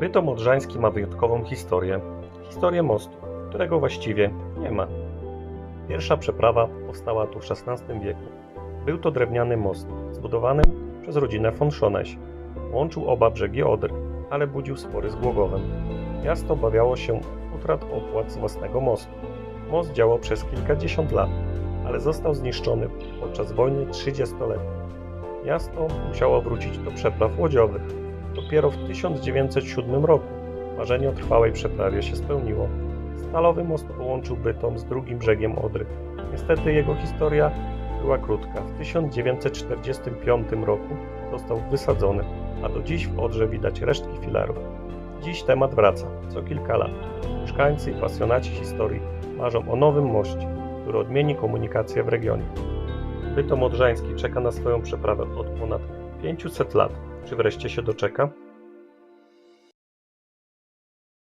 Bytom Odrzański ma wyjątkową historię. Historię mostu, którego właściwie nie ma. Pierwsza przeprawa powstała tu w XVI wieku. Był to drewniany most, zbudowany przez rodzinę von Schoneś. Łączył oba brzegi Odry, ale budził spory z Głogowem. Miasto obawiało się utrat opłat z własnego mostu. Most działał przez kilkadziesiąt lat, ale został zniszczony podczas wojny 30-letniej. Miasto musiało wrócić do przepraw łodziowych. Dopiero w 1907 roku marzenie o trwałej przeprawie się spełniło. Stalowy most połączył Bytom z drugim brzegiem Odry. Niestety jego historia była krótka. W 1945 roku został wysadzony, a do dziś w Odrze widać resztki filarów. Dziś temat wraca, co kilka lat. Mieszkańcy i pasjonaci historii marzą o nowym moście, który odmieni komunikację w regionie. Bytom Odrzański czeka na swoją przeprawę od ponad 500 lat. Czy wreszcie się doczeka?